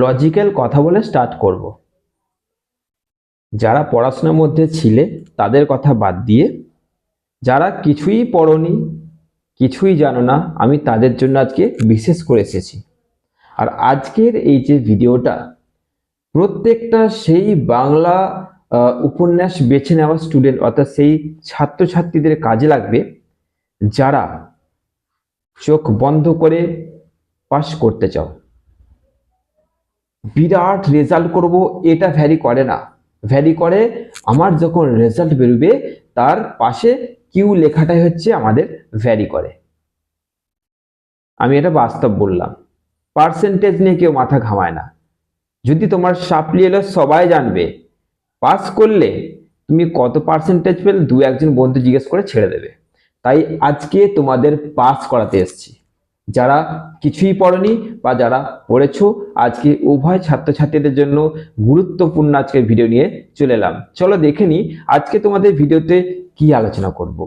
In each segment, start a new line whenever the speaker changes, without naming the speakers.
Logical কথা বলে start করব। যারা পড়াশোনার মধ্যে ছিলে, তাদের কথা বাদ দিয়ে, যারা কিছুই পড়নি, কিছুই জানো না, আমি তাদের জন্য আজকে বিশেষ করে এসেছি। আর আজকের এই যে ভিডিওটা, প্রত্যেকটা সেই বাংলা উপন্যাস বেছে নেওয়া স্টুডেন্ট অর্থাৎ সেই ছাত্রছাত্রীদের কাজে লাগবে, যারা চোখ বন্ধ করে পাশ করতে চাও। বিরাট রেজাল্ট করব, এটা ভ্যারি করে না। ভ্যারি করে, আমার যখন রেজাল্ট বেরোবে, তার পাশে কিউ লেখাটাই হচ্ছে আমাদের ভ্যারি করে। আমি এটা বাস্তব বললাম। পার্সেন্টেজ নিয়ে কেউ মাথা ঘামায় না। যদি তোমার সাপ্লি এলো সবাই জানবে। পাস করলে তুমি কত পার্সেন্টেজ পেলে, দু একজন বন্ধু জিজ্ঞেস করে ছেড়ে দেবে। তাই আজকে তোমাদের পাস করাতে এসেছি। যারা কিছুই পড়নি বা যারা পড়েছো, আজকে উভয় ছাত্রছাত্রীদের জন্য গুরুত্বপূর্ণ আজকে ভিডিও নিয়ে চলে এলাম। চলো দেখে নি আজকে তোমাদের ভিডিওতে কি আলোচনা করব।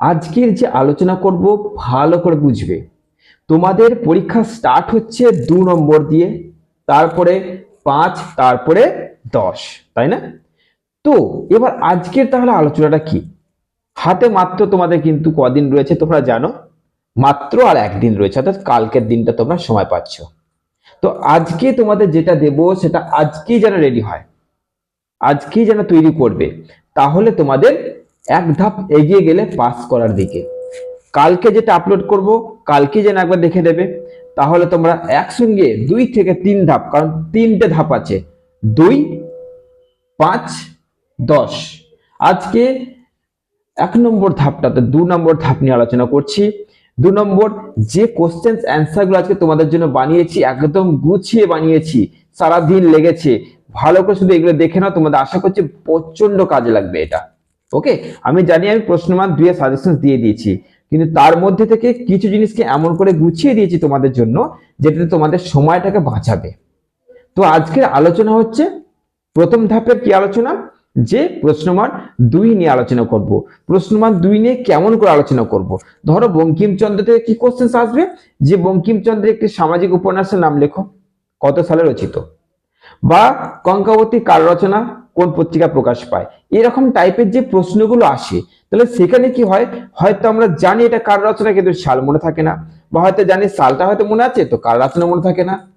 আজকের যে আলোচনা করব, ভালো করে বুঝবে। তোমাদের পরীক্ষা স্টার্ট হচ্ছে দু নম্বর দিয়ে, তারপরে পাঁচ, তারপরে দশ, তাই না? তো এবার আজকের তাহলে আলোচনাটা কি? হাতে মাত্র তোমাদের কিন্তু কদিন রয়েছে তোমরা জানো, মাত্র আর একদিন রয়েছে, অর্থাৎ কালকের দিনটা তোমরা সময় পাচ্ছ। তো আজকে তোমাদের যেটা দেব সেটা আজকেই যেন রেডি হয়, আজকেই যেন তৈরি করবে। তাহলে তোমাদের এক ধাপ এগিয়ে গেলে পাস করার দিকে। কালকে যেটা আপলোড করব কালকে যেন একবার দেখে দেবে। তাহলে তোমরা একসঙ্গে দুই থেকে তিন ধাপ, কারণ তিনটে ধাপ আছে, দুই, পাঁচ দশ। আজকে এক নম্বর ধাপটাতে দু নম্বর ধাপ নিয়ে আলোচনা করছি। দু নম্বর, যে কোশ্চেন অ্যান্সারগুলো আজকে তোমাদের জন্য বানিয়েছি, একদম গুছিয়ে বানিয়েছি, সারাদিন লেগেছে, ভালো করে শুধু এগুলো দেখে নাও, তোমাদের আশা করছি প্রচণ্ড কাজে লাগবে এটা। ওকে আমি জানি আমি প্রশ্নমান দুয়ে সাজেশন দিয়ে দিয়েছি, কিন্তু তার মধ্যে থেকে কিছু জিনিসকে এমন করে গুছিয়ে দিয়েছি তোমাদের জন্য, যেটাতে তোমাদের সময়টাকে বাঁচাবে। তো আজকের আলোচনা হচ্ছে, প্রথম ধাপের কি আলোচনা? যে প্রশ্নমান দুই নিয়ে আলোচনা করব। প্রশ্নমান দুই নিয়ে কেমন করে আলোচনা করব? ধরো বঙ্কিমচন্দ্র থেকে কি কোশ্চেন আসবে? যে বঙ্কিমচন্দ্রের একটি সামাজিক উপন্যাসের নাম লেখো। কত সালে রচিত? বা কঙ্কাবতী কার রচনা? কোন পত্রিকা প্রকাশ পায়? এরকম টাইপের যে প্রশ্নগুলো আসে, তাহলে সেখানে কি হয়? হয়তো আমরা জানি এটা কার রচনা, কিন্তু সাল মনে থাকে না। বা হয়তো জানি সালটা হয়তো মনে আছে, তো কার রচনা মনে থাকে না?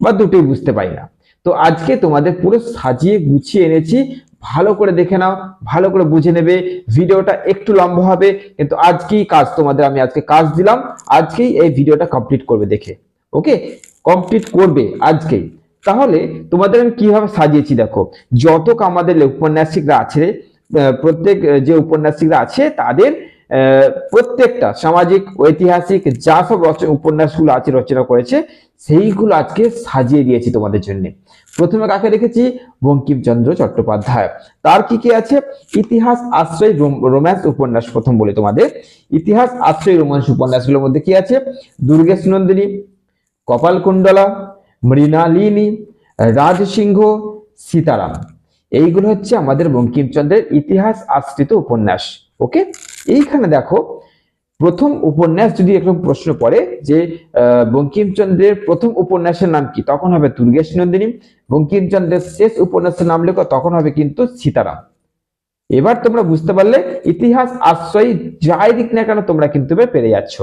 বা দুটোই বুঝতে পারি না। তো আজকে তোমাদের পুরো সাজিয়ে গুছিয়ে এনেছি ভালো করে দেখে নাও, ভালো করে বুঝে নেবে, ভিডিওটা একটু লম্বা হবে, কিন্তু আজকেই কাজ তোমাদের আমি আজকে কাজ দিলাম, আজকেই এই ভিডিওটা কমপ্লিট করবে দেখে ওকে কমপ্লিট করবে আজকেই। তাহলে তোমাদের আমি কীভাবে সাজিয়েছি দেখো, যতক আমাদের উপন্যাসিকরা আছে প্রত্যেক যে উপন্যাসিকরা আছে তাদের প্রত্যেকটা সামাজিক, ঐতিহাসিক, যা সব উপন্যাসগুলো আছে রচনা করেছে, সেইগুলো আজকে সাজিয়ে দিয়েছি তোমাদের জন্য। প্রথমে কাকে রেখেছি বঙ্কিমচন্দ্র চট্টোপাধ্যায়। তার কি কি আছে? ইতিহাস, আশ্রয়, রোম- রোম্যান্স উপন্যাস প্রথম বলি তোমাদের। ইতিহাস, আশ্রয়, রোম্যান্স উপন্যাসগুলোর মধ্যে কি আছে? দুর্গেশ নন্দিনী, কপালকুণ্ডলা, মৃণালিনী, রাজসিংহ, সীতারাম। এইগুলো হচ্ছে আমাদের বঙ্কিমচন্দ্রের ইতিহাস আশ্রিত উপন্যাস। ওকে এইখানে দেখো, প্রথম উপন্যাস যদি এরকম প্রশ্ন পড়ে যে বঙ্কিমচন্দ্রের প্রথম উপন্যাসের নাম কি? তখন হবে দুর্গেশ নন্দিনী। বঙ্কিমচন্দ্রের শেষ উপন্যাসের নাম লেখো, তখন হবে কিন্তু সীতারাম। এবার তোমরা বুঝতে পারলে, ইতিহাস আশ্রয় যাই দিক না কেন তোমরা কিন্তু পেরে যাচ্ছ।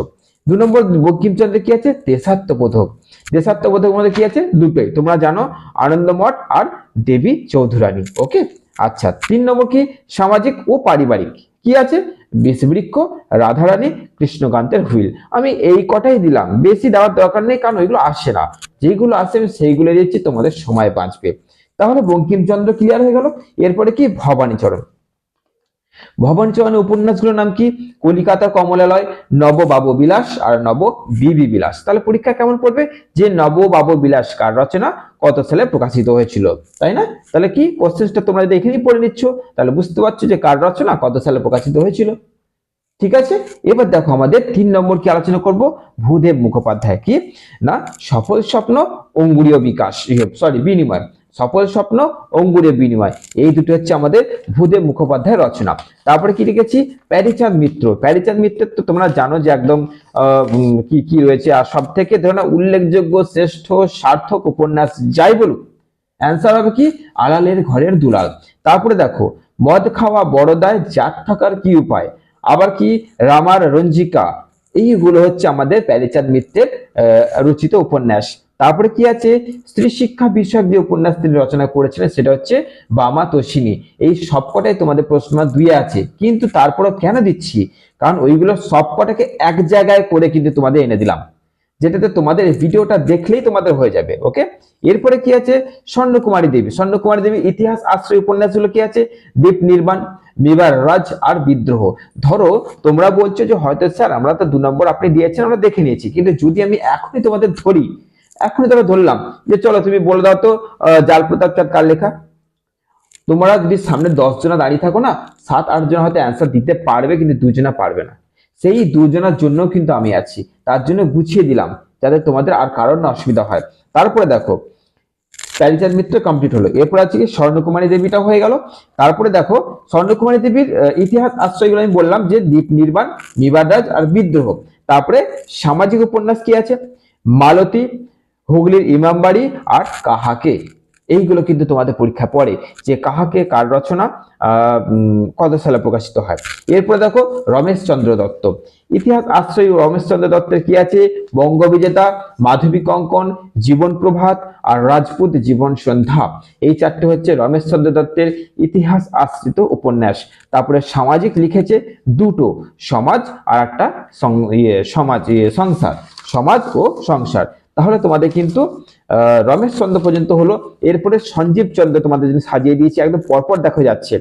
দু নম্বর, বঙ্কিমচন্দ্রের কি আছে? দেশাত্মবোধক। দেশাত্মবোধক মধ্যে কি আছে? দুটোই। তোমরা জানো, আনন্দমঠ আর দেবী চৌধুরানী। ওকে আচ্ছা তিন নম্বর কি? সামাজিক ও পারিবারিক। কি আছে? বিষবৃক্ষ রাধারানী, কৃষ্ণকান্তের হুইল। আমি এই কটাই দিলাম। বেশি দেওয়ার দরকার নেই, কারণ ওইগুলো আসে না। যেগুলো আসে আমি সেইগুলো দিচ্ছি, তোমাদের সময় বাঁচবে। তাহলে বঙ্কিমচন্দ্র ক্লিয়ার হয়ে গেল। এরপরে কি? ভবানীচরণ। ভবানীচরণের উপন্যাসগুলোর নাম কি? কলিকাতা কমলালয় নব বাবু বিলাস আর নব বিবি বিলাস। তাহলে পরীক্ষা কেমন পড়বে? যে নব বাবু বিলাস কার রচনা? কত সালে প্রকাশিত হয়েছিল? তাই না? তাহলে কি? কোশ্চেনটা তোমরা যদি এখানেই পড়ে নিচ্ছ, তাহলে বুঝতে পারছ যে কার রচনা কত সালে প্রকাশিত হয়েছিল। ঠিক আছে? এবার দেখো আমাদের তিন নম্বর কি আলোচনা করব? ভূদেব মুখোপাধ্যায় কি? না, সফল স্বপ্ন, অঙ্গুরীয় বিকাশ। সরি বিনিময়। সফল স্বপ্ন অঙ্গুরে বিনিময়। এই দুটো হচ্ছে আমাদের ভূদেব মুখোপাধ্যায়ের রচনা। তারপরে কি লিখেছি? প্যারিচাঁদ মিত্র। প্যারিচাঁদ মিত্রের তো তোমরা জানো যে একদম কি কি রয়েছে। আর সব থেকে ধরো না উল্লেখযোগ্য, শ্রেষ্ঠ, সার্থক উপন্যাস যাই বলুক অ্যান্সার হবে কি? আড়ালের ঘরের দুলাল। তারপরে দেখো, মদ খাওয়া বড়দায় জাত থাকার কি উপায়? আবার কি? রামার রঞ্জিকা। এইগুলো হচ্ছে আমাদের প্যারিচাঁদ মিত্রের রচিত উপন্যাস। তারপরে কি আছে? স্ত্রী শিক্ষা বিষয়ক যে উপন্যাস তিনি রচনা করেছিলেন, সেটা হচ্ছে বামা তোষিনী এই সবকটাই তোমাদের প্রশ্ন দুই আছে। কিন্তু তারপরে কেন দিচ্ছি? কারণ ওইগুলো সবকটাকে এক জায়গায় করে কিন্তু তোমাদের এনে দিলাম। যেটাতে তোমাদের ভিডিওটা দেখলেই তোমাদের হয়ে যাবে, ওকে? এরপরে কি আছে? স্বর্ণকুমারী দেবী। স্বর্ণকুমারী দেবী ইতিহাস আশ্রয় উপন্যাসগুলো কি আছে? দ্বীপ নির্মাণ। বিবার রাজ আর বিদ্রোহ। ধরো, তোমরা বলছো যে, হয়তো স্যার, আমরা তো দু নম্বর আপনি দিয়েছেন, আমরা দেখে নিয়েছি। কিন্তু যদি আমি এখনই তোমাদের ধরি, এখনই তবে ধরলাম, যে চলো তুমি বলে দাও তো জাল প্রতাপ চাঁদ কার লেখা? তোমরা যদি সামনে দশ জনা দাঁড়িয়ে থাকো না, সাত, আট জন হয়তো অ্যান্সার দিতে পারবে, কিন্তু দুজনা পারবে না। সেই দুজনার জন্য কিন্তু আমি আছি। তার জন্য গুছিয়ে দিলাম, যাতে তোমাদের আর কারোর না অসুবিধা হয়। তারপরে দেখো প্যারিচাঁদ মিত্র কমপ্লিট হলো। এরপর আছে কি, স্বর্ণকুমারী দেবীটা হয়ে গেল। তারপরে দেখো, স্বর্ণকুমারী দেবীর ইতিহাস আশ্রয়গুলো আমি বললাম যে দ্বীপ নির্মাণ নিবাদাজ আর বিদ্রোহ। তারপরে সামাজিক উপন্যাস কি আছে? মালতী, হুগলির ইমামবাড়ি আর কাহাকে? এইগুলো কিন্তু তোমাদের পরীক্ষা পড়ে যে কাহাকে কার রচনা কত সালে প্রকাশিত হয়। এরপরে দেখো রমেশ চন্দ্র দত্ত। ইতিহাস আশ্রয় রমেশ চন্দ্র দত্তের কি আছে? বঙ্গবিজেতা, মাধবী কঙ্কন, জীবন প্রভাত আর রাজপুত জীবন সন্ধ্যা। এই চারটে হচ্ছে রমেশ চন্দ্র দত্তের ইতিহাস আশ্রিত উপন্যাস। তারপরে সামাজিক লিখেছে দুটো, সমাজ আর একটা ইয়ে সমাজ ইয়ে সংসার। সমাজ ও সংসার। তাহলে তোমাদের কিন্তু রমেশ চন্দ্র পর্যন্ত হলো। এরপরে সঞ্জীব চন্দ্র তোমাদের জন্য সাজিয়ে দিয়েছি, একদম পরপর দেখো যাচ্ছে।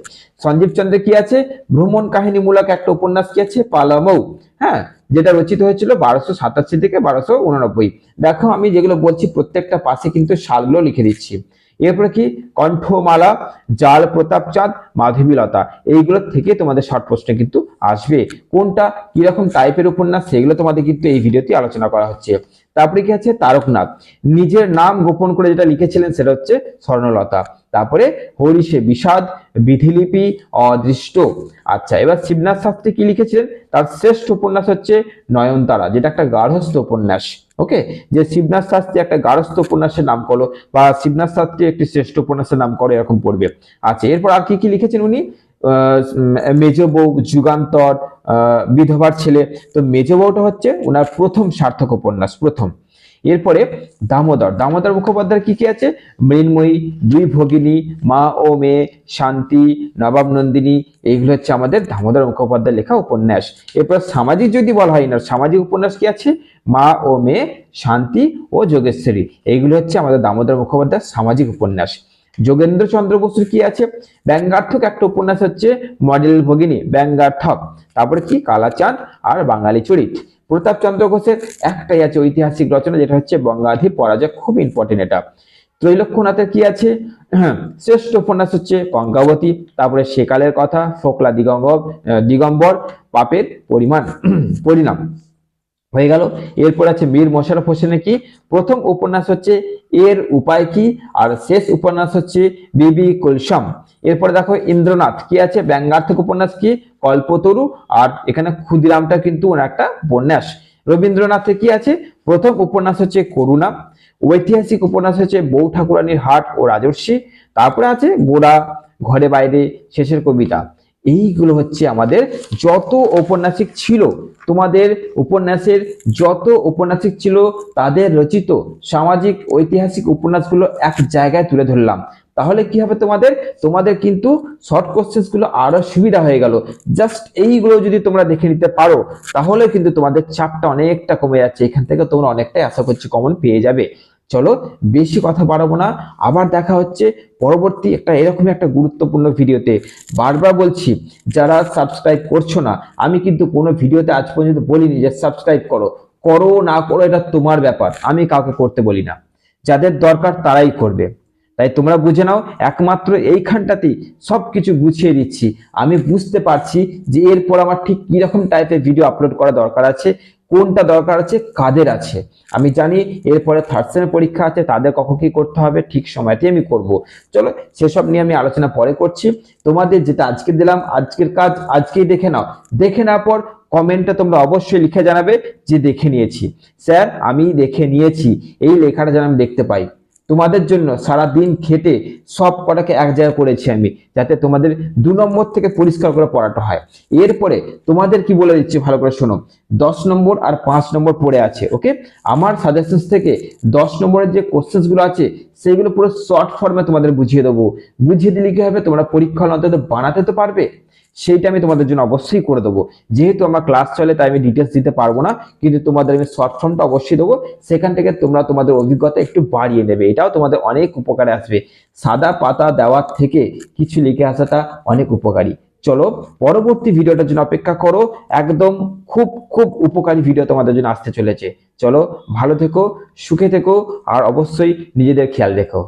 সঞ্জীব চন্দ্র কি আছে? ভ্রমণ কাহিনীমূলক একটা উপন্যাস কি আছে? পালামৌ। হ্যাঁ যেটা রচিত হয়েছিল বারোশো সাতাশি থেকে বারোশো উননব্বই। দেখো আমি যেগুলো বলছি, প্রত্যেকটা পাশে কিন্তু সালগুলো লিখে দিচ্ছি। এরপরে কি? কণ্ঠমালা, জাল প্রতাপ চাঁদ, মাধবীলতা। এইগুলো থেকে তোমাদের শর্ট প্রশ্ন কিন্তু আসবে। কোনটা কীরকম টাইপের উপন্যাস, সেগুলো তোমাদের কিন্তু এই ভিডিওতে আলোচনা করা হচ্ছে। তারপরে কি আছে? তারকনাথ। নিজের নাম গোপন করে যেটা লিখেছিলেন, সেটা হচ্ছে স্বর্ণলতা। তারপরে হরিষে বিষাদ, বিধিলিপি, অদৃষ্ট। আচ্ছা এবার শিবনাথ শাস্ত্রী কি লিখেছিলেন? তার শ্রেষ্ঠ উপন্যাস হচ্ছে নয়নতারা, যেটা একটা গার্হস্থ উপন্যাস। ওকে যে শিবনাথ শাস্ত্রী একটা গার্হস্থ উপন্যাসের নাম করো বা শিবনাথ শাস্ত্রী একটি শ্রেষ্ঠ উপন্যাসের নাম করো এরকম পড়বে। আচ্ছা এরপর আর কি কি লিখেছেন উনি? মেজ বউ যুগান্তর বিধবার ছেলে। তো মেজ বউটা হচ্ছে ওনার প্রথম সার্থক উপন্যাস, প্রথম। এরপরে দামোদর দামোদর মুখোপাধ্যায় কি কি আছে? মৃন্ময়ী দুই ভগিনী মা ও মেয়ে, শান্তি নবাব নন্দিনী এইগুলো হচ্ছে আমাদের দামোদর মুখোপাধ্যায় লেখা উপন্যাস। এরপর সামাজিক যদি বলা হয় না, সামাজিক উপন্যাস কি আছে? মা ও মেয়ে, শান্তি ও যোগেশ্বরী, এইগুলো হচ্ছে আমাদের দামোদর মুখোপাধ্যায়ের সামাজিক উপন্যাস। যোগেন্দ্র চন্দ্র বসুর কি আছে? ব্যঙ্গার্থক একটা উপন্যাস হচ্ছে মডেল ভগিনী, ব্যঙ্গার্থক, তারপরে কি? কালাচাঁদ আর বাঙালি চরিত। প্রতাপ চন্দ্র ঘোষের একটাই আছে ঐতিহাসিক রচনা, যেটা হচ্ছে বঙ্গাধি পরাজয়, খুব ইম্পর্টেন্ট এটা। ত্রৈলক্ষ্যনাথের কি আছে? হ্যাঁ শ্রেষ্ঠ উপন্যাস হচ্ছে গঙ্গাবতী, তারপরে সেকালের কথা, ফোকলা দিগম্বর দিগম্বর, পাপের পরিমাণ, পরিণাম। হয়ে গেল। এরপর আছে মীর মোশাররফ হোসেনের কি? প্রথম উপন্যাস হচ্ছে এর উপায় কি? আর শেষ উপন্যাস হচ্ছে বিবি কুলসম। এরপরে দেখো ইন্দ্রনাথ, কি আছে? ব্যঙ্গার্থক উপন্যাস কি? কল্পতরু আর এখানে ক্ষুদিরামটা কিন্তু ওনার একটা উপন্যাস। রবীন্দ্রনাথের কি আছে? প্রথম উপন্যাস হচ্ছে করুণা, ঐতিহাসিক উপন্যাস হচ্ছে বউ ঠাকুরানীর হাট ও রাজর্ষি, তারপরে আছে গোড়া ঘরে বাইরে, শেষের কবিতা। এইগুলো হচ্ছে আমাদের যত ঔপন্যাসিক ছিল, তোমাদের উপন্যাসের যত উপন্যাসিক ছিল, তাদের রচিত সামাজিক ঐতিহাসিক উপন্যাসগুলো এক জায়গায় তুলে ধরলাম। তাহলে কি হবে তোমাদের? তোমাদের কিন্তু শর্ট কোশ্চেন্সগুলো আরও সুবিধা হয়ে গেল। জাস্ট এইগুলো যদি তোমরা দেখে নিতে পারো, তাহলে কিন্তু তোমাদের চাপটা অনেকটা কমে যাচ্ছে। এখান থেকে তোমরা অনেকটাই আশা করছি কমন পেয়ে যাবে। চলো, বেশি কথা বাড়াবো না। আবার দেখা হচ্ছে পরবর্তী একটা এরকমই একটা গুরুত্বপূর্ণ ভিডিওতে। বারবার বলছি, যারা সাবস্ক্রাইব করছ না, আমি কিন্তু কোনো ভিডিওতে আজ পর্যন্ত বলিনি যে সাবস্ক্রাইব করো। করো না করো, এটা তোমার ব্যাপার। আমি কাউকে করতে বলি না। যাদের দরকার তারাই করবে। তাই তোমরা বুঝে নাও, একমাত্র এইখানটাতেই সব কিছু গুছিয়ে দিচ্ছি আমি বুঝতে পারছি যে এরপর আমার ঠিক কীরকম টাইপের ভিডিও আপলোড করা দরকার আছে, কোনটা দরকার আছে, কাদের আছে। আমি জানি এরপরে থার্ড সেমের পরীক্ষা আছে, তাদের কখন কি করতে হবে, ঠিক সময়তেই আমি করব। চলো, সেসব নিয়ে আমি আলোচনা পরে করছি। তোমাদের যেটা আজকে দিলাম, আজকের কাজ আজকেই দেখে নাও। দেখে নেওয়ার পর কমেন্টটা তোমরা অবশ্যই লিখে জানাবে যে দেখে নিয়েছি। স্যার আমি দেখে নিয়েছি। এই লেখাটা যেন আমি দেখতে পাই। তোমাদের জন্য সারা দিন খেটে সব কটাকে এক জায়গায় করেছি আমি, যাতে তোমাদের দু নম্বর থেকে পরিষ্কার করে পড়াটা হয়। এরপরে তোমাদের কি বলে দিচ্ছি ভালো করে শোনো, দশ নম্বর আর পাঁচ নম্বর পড়ে আছে ওকে আমার সাজেশনস থেকে দশ নম্বরের যে কোশ্চেন্সগুলো আছে, সেগুলো পুরো শর্ট ফর্মে তোমাদের বুঝিয়ে দেবো। বুঝিয়ে দিলে কি হবে, তোমরা পরীক্ষা অন্তত বানাতে তো পারবে। সেইটা আমি তোমাদের জন্য অবশ্যই করে দেবো। যেহেতু আমার ক্লাস চলে, তাই আমি ডিটেলস দিতে পারব না, কিন্তু তোমাদের আমি শর্ট ফর্মটা অবশ্যই দেবো। সেখান থেকে তোমরা তোমাদের অভিজ্ঞতা একটু বাড়িয়ে নেবে। এটাও তোমাদের অনেক উপকারে আসবে। সাদা পাতা দেওয়ার থেকে কিছু লিখে আসাটা অনেক উপকারী। চলো, পরবর্তী ভিডিওটার জন্য অপেক্ষা করো। একদম খুব খুব উপকারী ভিডিও তোমাদের জন্য আসতে চলেছে। চলো, ভালো থেকো, সুখে থেকো, আর অবশ্যই নিজেদের খেয়াল রেখো।